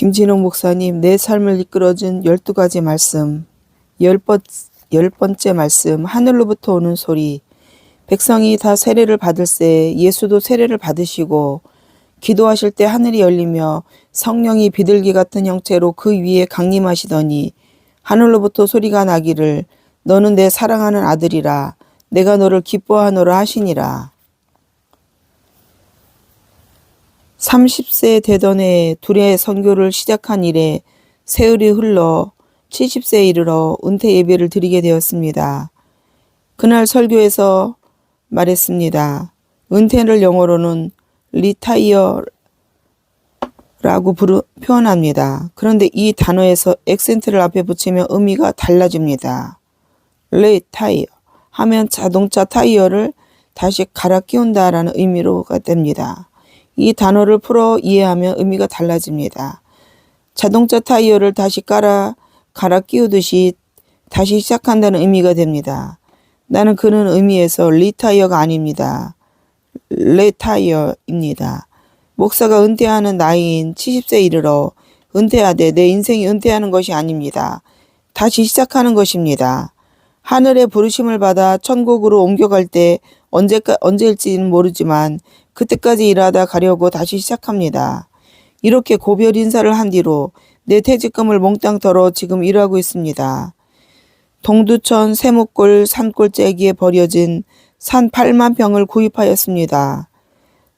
김진홍 목사님, 내 삶을 이끌어준 12가지 말씀. 열, 번, 열 번째 말씀, 하늘로부터 오는 소리. 백성이 다 세례를 받을세 예수도 세례를 받으시고 기도하실 때 하늘이 열리며 성령이 비둘기 같은 형체로 그 위에 강림하시더니 하늘로부터 소리가 나기를 너는 내 사랑하는 아들이라 내가 너를 기뻐하노라 하시니라. 30세 되던 해 둘의 선교를 시작한 이래 세월이 흘러 70세에 이르러 은퇴 예배를 드리게 되었습니다. 그날 설교에서 말했습니다. 은퇴를 영어로는 리타이어라고 표현합니다. 그런데 이 단어에서 액센트를 앞에 붙이면 의미가 달라집니다. 리타이어 하면 자동차 타이어를 다시 갈아 끼운다라는 의미로가 됩니다. 이 단어를 풀어 이해하면 의미가 달라집니다. 자동차 타이어를 다시 깔아 갈아 끼우듯이 다시 시작한다는 의미가 됩니다. 나는 그런 의미에서 리타이어가 아닙니다. 레타이어입니다. 목사가 은퇴하는 나이인 70세 이르러 은퇴하되 내 인생이 은퇴하는 것이 아닙니다. 다시 시작하는 것입니다. 하늘의 부르심을 받아 천국으로 옮겨갈 때 언제까, 언제일지는 모르지만 그때까지 일하다 가려고 다시 시작합니다. 이렇게 고별 인사를 한 뒤로 내 퇴직금을 몽땅 털어 지금 일하고 있습니다. 동두천 세목골 산골짜기에 버려진 산 8만 평을 구입하였습니다.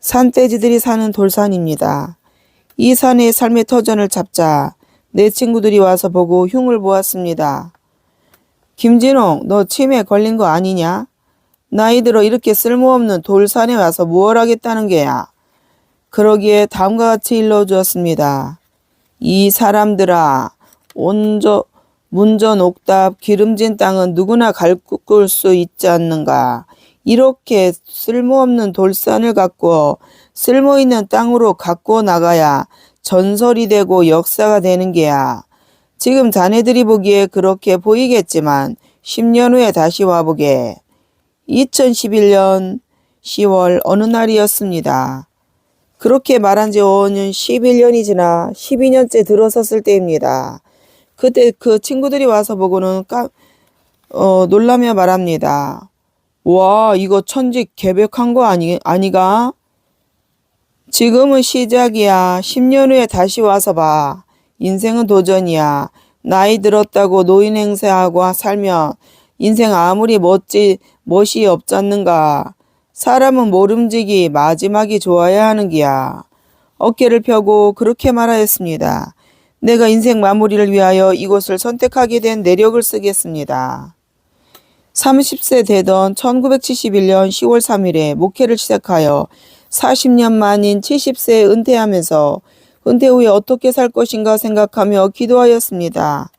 산돼지들이 사는 돌산입니다. 이 산의 삶의 터전을 잡자 내 친구들이 와서 보고 흉을 보았습니다. 김진홍, 너 치매 걸린 거 아니냐? 나이 들어 이렇게 쓸모없는 돌산에 와서 무얼 하겠다는 게야? 그러기에 다음과 같이 일러주었습니다. 이 사람들아, 온저, 문전 옥답 기름진 땅은 누구나 갈꿀 수 있지 않는가? 이렇게 쓸모없는 돌산을 갖고 쓸모있는 땅으로 갖고 나가야 전설이 되고 역사가 되는 게야. 지금 자네들이 보기에 그렇게 보이겠지만 10년 후에 다시 와보게. 2011년 10월 어느 날이었습니다. 그렇게 말한 지 5년 11년이 지나 12년째 들어섰을 때입니다. 그때 그 친구들이 와서 보고는 까, 어, 놀라며 말합니다. 와, 이거 천직 개벽한 거 아니, 아니가? 지금은 시작이야. 10년 후에 다시 와서 봐. 인생은 도전이야. 나이 들었다고 노인 행세하고 살면 인생 아무리 멋지, 멋이 없잖는가. 사람은 모름지기 마지막이 좋아야 하는 기야. 어깨를 펴고 그렇게 말하였습니다. 내가 인생 마무리를 위하여 이곳을 선택하게 된 내력을 쓰겠습니다. 30세 되던 1971년 10월 3일에 목회를 시작하여 40년 만인 70세에 은퇴하면서 은퇴 후에 어떻게 살 것인가 생각하며 기도하였습니다.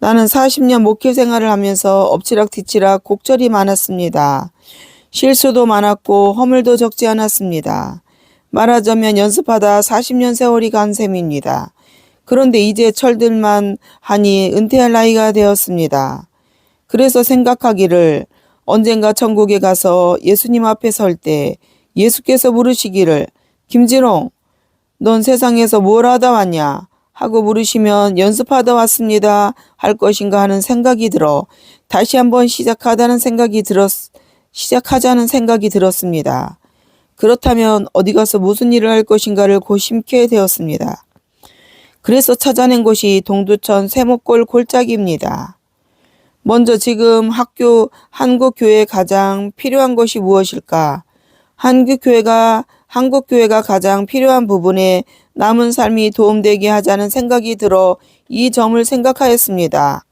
나는 40년 목회 생활을 하면서 엎치락뒤치락 곡절이 많았습니다. 실수도 많았고 허물도 적지 않았습니다. 말하자면 연습하다 40년 세월이 간 셈입니다. 그런데 이제 철들만 하니 은퇴할 나이가 되었습니다. 그래서 생각하기를 언젠가 천국에 가서 예수님 앞에 설 때 예수께서 물으시기를 김진홍 넌 세상에서 뭘 하다 왔냐 하고 물으시면 연습하다 왔습니다 할 것인가 하는 생각이 들어 다시 한번 시작하다는 생각이 들었 시작하자는 생각이 들었습니다. 그렇다면 어디 가서 무슨 일을 할 것인가를 고심케 되었습니다. 그래서 찾아낸 곳이 동두천 세목골 골짜기입니다. 먼저 지금 학교 한국 교회에 가장 필요한 것이 무엇일까? 한국 교회가 한국 교회가 가장 필요한 부분에 남은 삶이 도움되게 하자는 생각이 들어 이 점을 생각하였습니다.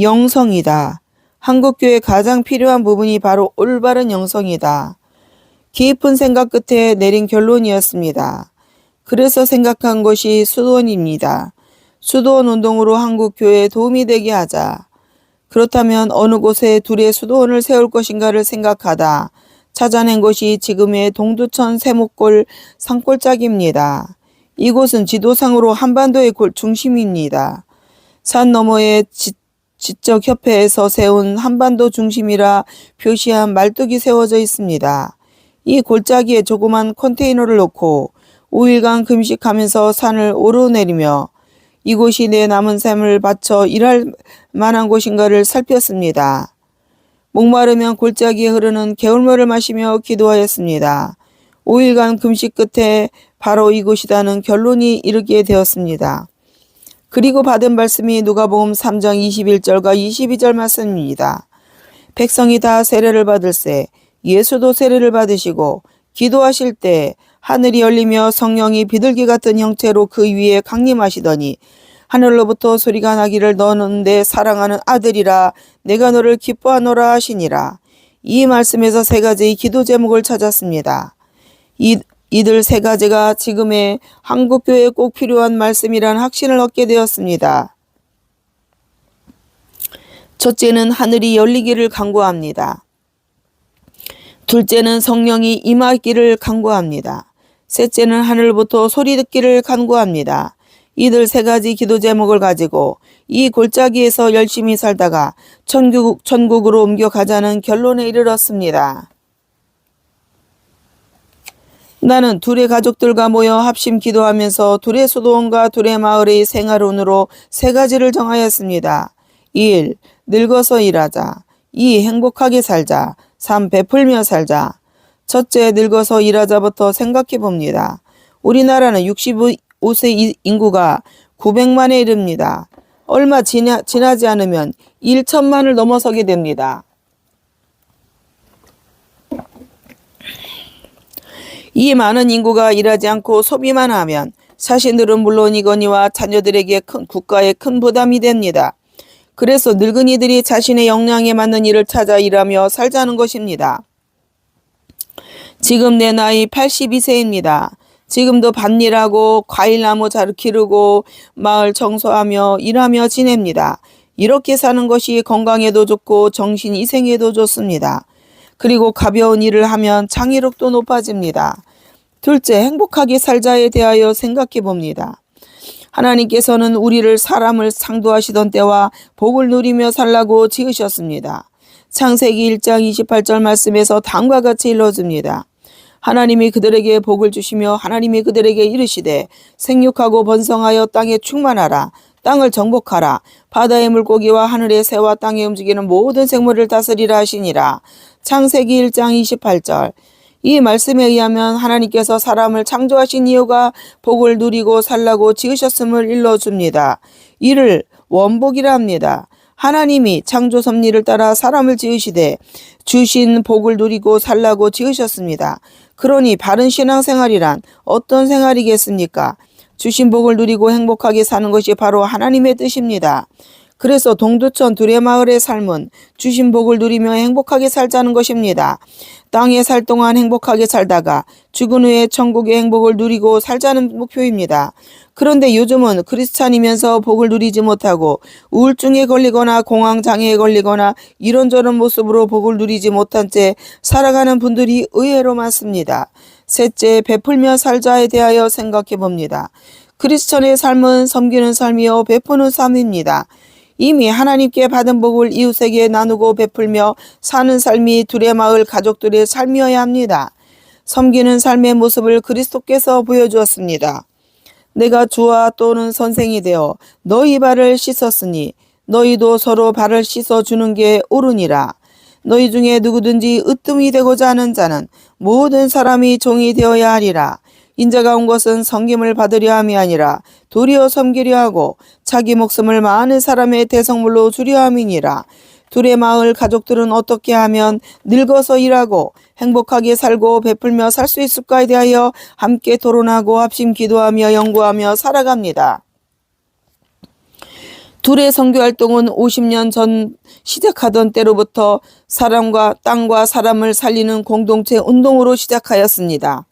영성이다. 한국 교회 가장 필요한 부분이 바로 올바른 영성이다. 깊은 생각 끝에 내린 결론이었습니다. 그래서 생각한 것이 수도원입니다. 수도원 운동으로 한국 교회에 도움이 되게 하자. 그렇다면 어느 곳에 둘의 수도원을 세울 것인가를 생각하다 찾아낸 곳이 지금의 동두천 세목골 산골짜기입니다. 이곳은 지도상으로 한반도의 골 중심입니다. 산 너머에 지, 지적 협회에서 세운 한반도 중심이라 표시한 말뚝이 세워져 있습니다. 이 골짜기에 조그만 컨테이너를 놓고 5일간 금식하면서 산을 오르내리며 이곳이 내 남은 삶을 바쳐 일할 만한 곳인가를 살폈습니다. 목마르면 골짜기에 흐르는 개울물을 마시며 기도하였습니다. 5일간 금식 끝에 바로 이곳이다는 결론이 이르게 되었습니다. 그리고 받은 말씀이 누가복음 3장 21절과 22절 말씀입니다. 백성이 다 세례를 받을세 예수도 세례를 받으시고 기도하실 때 하늘이 열리며 성령이 비둘기 같은 형태로 그 위에 강림하시더니 하늘로부터 소리가 나기를 너는 내 사랑하는 아들이라 내가 너를 기뻐하노라 하시니라. 이 말씀에서 세 가지의 기도 제목을 찾았습니다. 이, 이들 세 가지가 지금의 한국교회에 꼭 필요한 말씀이란 확신을 얻게 되었습니다. 첫째는 하늘이 열리기를 간구합니다. 둘째는 성령이 임하기를 간구합니다. 셋째는 하늘부터 소리 듣기를 간구합니다. 이들 세 가지 기도 제목을 가지고 이 골짜기에서 열심히 살다가 천국, 천국으로 옮겨가자는 결론에 이르렀습니다. 나는 둘의 가족들과 모여 합심 기도하면서 둘의 소도원과 둘의 마을의 생활운으로 세 가지를 정하였습니다. 1. 늙어서 일하자. 2. 행복하게 살자. 3. 베풀며 살자. 첫째, 늙어서 일하자부터 생각해 봅니다. 우리나라는 65세 인구가 900만에 이릅니다. 얼마 지나, 지나지 않으면 1천만을 넘어서게 됩니다. 이 많은 인구가 일하지 않고 소비만 하면 자신들은 물론이거니와 자녀들에게 큰 국가에 큰 부담이 됩니다. 그래서 늙은이들이 자신의 역량에 맞는 일을 찾아 일하며 살자는 것입니다. 지금 내 나이 82세입니다. 지금도 밭일하고 과일나무 잘 기르고 마을 청소하며 일하며 지냅니다. 이렇게 사는 것이 건강에도 좋고 정신 이생에도 좋습니다. 그리고 가벼운 일을 하면 창의력도 높아집니다. 둘째, 행복하게 살자에 대하여 생각해 봅니다. 하나님께서는 우리를 사람을 상도하시던 때와 복을 누리며 살라고 지으셨습니다. 창세기 1장 28절 말씀에서 다음과 같이 일러줍니다. 하나님이 그들에게 복을 주시며 하나님이 그들에게 이르시되 생육하고 번성하여 땅에 충만하라 땅을 정복하라 바다의 물고기와 하늘의 새와 땅에 움직이는 모든 생물을 다스리라 하시니라 창세기 1장 28절 이 말씀에 의하면 하나님께서 사람을 창조하신 이유가 복을 누리고 살라고 지으셨음을 일러줍니다. 이를 원복이라 합니다. 하나님이 창조 섭리를 따라 사람을 지으시되 주신 복을 누리고 살라고 지으셨습니다. 그러니 바른 신앙생활이란 어떤 생활이겠습니까? 주신 복을 누리고 행복하게 사는 것이 바로 하나님의 뜻입니다. 그래서 동두천 두레마을의 삶은 주신 복을 누리며 행복하게 살자는 것입니다. 땅에 살 동안 행복하게 살다가 죽은 후에 천국의 행복을 누리고 살자는 목표입니다. 그런데 요즘은 크리스찬이면서 복을 누리지 못하고 우울증에 걸리거나 공황장애에 걸리거나 이런저런 모습으로 복을 누리지 못한 채 살아가는 분들이 의외로 많습니다. 셋째, 베풀며 살자에 대하여 생각해 봅니다. 크리스천의 삶은 섬기는 삶이요 베푸는 삶입니다. 이미 하나님께 받은 복을 이웃에게 나누고 베풀며 사는 삶이 둘의 마을 가족들의 삶이어야 합니다. 섬기는 삶의 모습을 그리스도께서 보여주었습니다. 내가 주와 또는 선생이 되어 너희 발을 씻었으니 너희도 서로 발을 씻어 주는 게 옳으니라. 너희 중에 누구든지 으뜸이 되고자 하는 자는 모든 사람이 종이 되어야 하리라. 인자가 온 것은 섬김을 받으려 함이 아니라 도리어 섬기려 하고 자기 목숨을 많은 사람의 대성물로 주려 함이니라. 둘의 마을 가족들은 어떻게 하면 늙어서 일하고 행복하게 살고 베풀며 살 수 있을까에 대하여 함께 토론하고 합심 기도하며 연구하며 살아갑니다. 둘의 선교 활동은 50년 전 시작하던 때로부터 사람과 땅과 사람을 살리는 공동체 운동으로 시작하였습니다.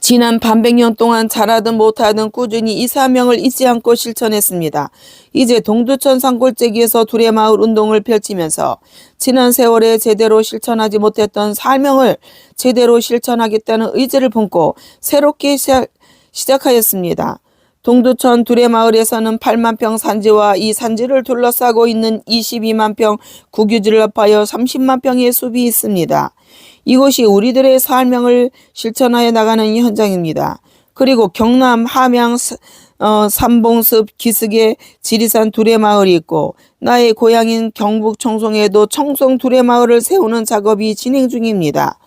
지난 반백년 동안 잘하든 못하든 꾸준히 이 사명을 잊지 않고 실천했습니다. 이제 동두천 산골짜기에서 둘의 마을 운동을 펼치면서 지난 세월에 제대로 실천하지 못했던 사명을 제대로 실천하겠다는 의지를 품고 새롭게 시작, 시작하였습니다. 동두천 둘의 마을에서는 8만 평 산지와 이 산지를 둘러싸고 있는 22만 평 국유지를 합하여 30만 평의 숲이 있습니다. 이곳이 우리들의 사명을 실천하여 나가는 현장입니다. 그리고 경남 함양 사- 어, 삼봉습 기슭에 지리산 두레마을이 있고 나의 고향인 경북 청송에도 청송 두레마을을 세우는 작업이 진행 중입니다.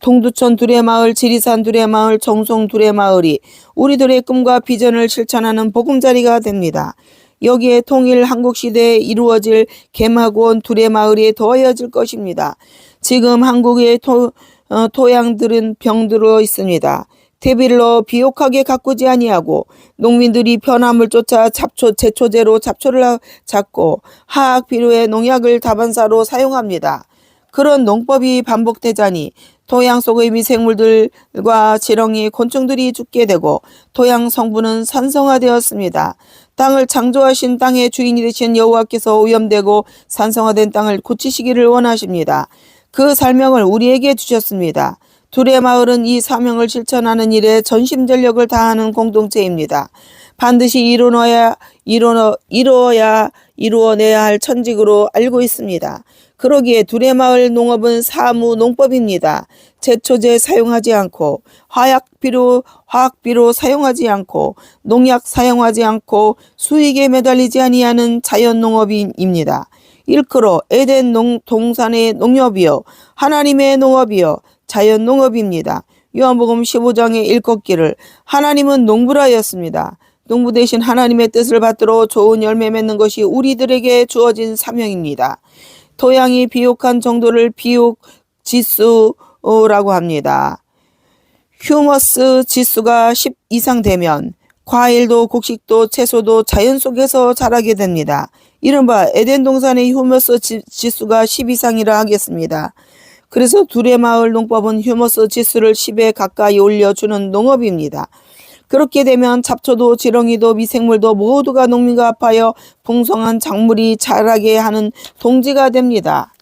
동두천 두레마을, 지리산 두레마을, 정송 두레마을이 우리들의 꿈과 비전을 실천하는 보금자리가 됩니다. 여기에 통일 한국 시대에 이루어질 개마고원 두레마을이 더해질 것입니다. 지금 한국의 토, 어, 토양들은 병들어 있습니다. 대비로 비옥하게 가꾸지 아니하고 농민들이 변함을 쫓아 잡초 제초제로 잡초를 잡고 화학 비료에 농약을 다반사로 사용합니다. 그런 농법이 반복되자니 토양 속의 미생물들과 지렁이 곤충들이 죽게 되고 토양 성분은 산성화되었습니다. 땅을 창조하신 땅의 주인이 되신 여호와께서 오염되고 산성화된 땅을 고치시기를 원하십니다. 그 사명을 우리에게 주셨습니다. 둘의 마을은 이 사명을 실천하는 일에 전심전력을 다하는 공동체입니다. 반드시 이루어야 이루어 이루어야 이루어내야 할 천직으로 알고 있습니다. 그러기에 둘의 마을 농업은 사무 농법입니다. 제초제 사용하지 않고 화약 비료 화학 비료 사용하지 않고 농약 사용하지 않고 수익에 매달리지 아니하는 자연 농업입니다. 일컬어 에덴 농, 동산의 농협이요 하나님의 농업이요 자연 농업입니다. 요한복음 15장의 일꺾기를 하나님은 농부라였습니다. 농부 대신 하나님의 뜻을 받들어 좋은 열매 맺는 것이 우리들에게 주어진 사명입니다. 토양이 비옥한 정도를 비옥 지수라고 합니다. 휴머스 지수가 10 이상 되면 과일도 곡식도 채소도 자연 속에서 자라게 됩니다. 이른바 에덴 동산의 휴머스 지- 지수가 10 이상이라 하겠습니다. 그래서 두레마을 농법은 휴머스 지수를 10에 가까이 올려주는 농업입니다. 그렇게 되면 잡초도 지렁이도 미생물도 모두가 농민과 합하여 풍성한 작물이 자라게 하는 동지가 됩니다.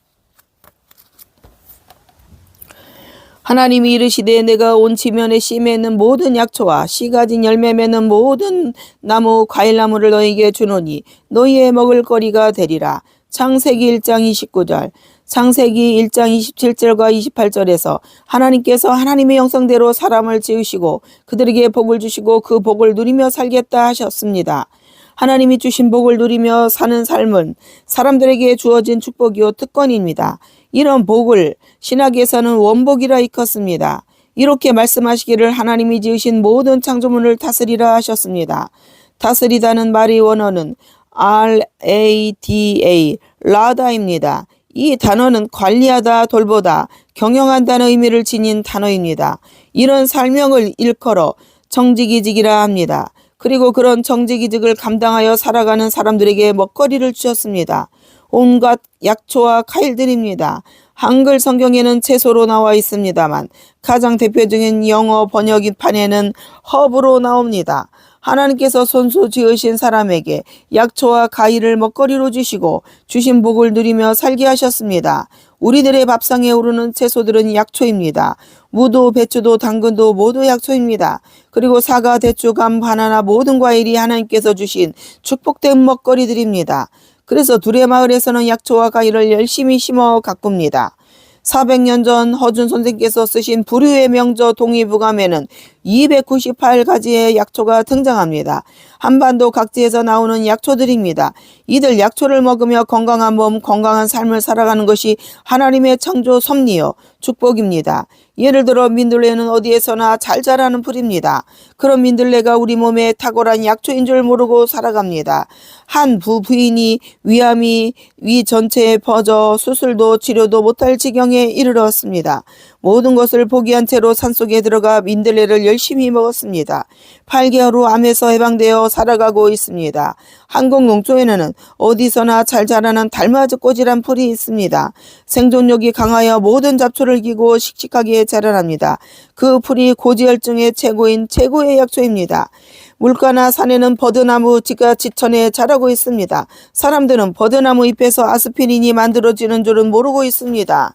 하나님이 이르시되 내가 온 지면에 씨 맺는 모든 약초와 씨 가진 열매 맺는 모든 나무 과일나무를 너희에게 주노니 너희의 먹을 거리가 되리라. 창세기 1장 29절 창세기 1장 27절과 28절에서 하나님께서 하나님의 영성대로 사람을 지으시고 그들에게 복을 주시고 그 복을 누리며 살겠다 하셨습니다. 하나님이 주신 복을 누리며 사는 삶은 사람들에게 주어진 축복이요 특권입니다. 이런 복을 신학에서는 원복이라 일컫습니다. 이렇게 말씀하시기를 하나님이 지으신 모든 창조물을 다스리라 하셨습니다. 다스리다는 말의 원어는 R-A-D-A, 라다입니다. 이 단어는 관리하다, 돌보다, 경영한다는 의미를 지닌 단어입니다. 이런 설명을 일컬어 정직이직이라 합니다. 그리고 그런 정직이직을 감당하여 살아가는 사람들에게 먹거리를 주셨습니다. 온갖 약초와 과일들입니다. 한글 성경에는 채소로 나와 있습니다만 가장 대표적인 영어 번역판에는 허브로 나옵니다. 하나님께서 손수 지으신 사람에게 약초와 과일을 먹거리로 주시고 주신 복을 누리며 살게 하셨습니다. 우리들의 밥상에 오르는 채소들은 약초입니다. 무도, 배추도, 당근도 모두 약초입니다. 그리고 사과, 대추, 감, 바나나 모든 과일이 하나님께서 주신 축복된 먹거리들입니다. 그래서 두레마을에서는 약초와 과일을 열심히 심어 가꿉니다. 400년 전 허준 선생께서 쓰신 불후의 명저 동의부감에는 298가지의 약초가 등장합니다. 한반도 각지에서 나오는 약초들입니다. 이들 약초를 먹으며 건강한 몸, 건강한 삶을 살아가는 것이 하나님의 창조 섭리요 축복입니다. 예를 들어 민들레는 어디에서나 잘 자라는 풀입니다. 그런 민들레가 우리 몸에 탁월한 약초인 줄 모르고 살아갑니다. 한 부부인이 위암이 위 전체에 퍼져 수술도 치료도 못할 지경에 이르렀습니다. 모든 것을 포기한 채로 산속에 들어가 민들레를 열심히 먹었습니다. 8개월 후 암에서 해방되어 살아가고 있습니다. 한국 농촌에는 어디서나 잘 자라는 달맞이 꽂이란 풀이 있습니다. 생존력이 강하여 모든 잡초를 기고 씩씩하게 자라납니다. 그 풀이 고지혈증의 최고인 최고의 약초입니다. 물가나 산에는 버드나무 지가 지천에 자라고 있습니다. 사람들은 버드나무 잎에서 아스피린이 만들어지는 줄은 모르고 있습니다.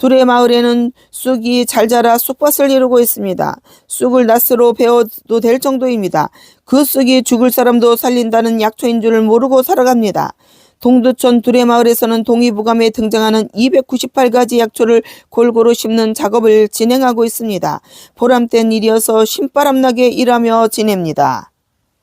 둘의 마을에는 쑥이 잘 자라 쑥밭을 이루고 있습니다. 쑥을 낫으로 베어도 될 정도입니다. 그 쑥이 죽을 사람도 살린다는 약초인 줄을 모르고 살아갑니다. 동두천 두레마을에서는 동의부감에 등장하는 298가지 약초를 골고루 심는 작업을 진행하고 있습니다. 보람된 일이어서 신바람나게 일하며 지냅니다.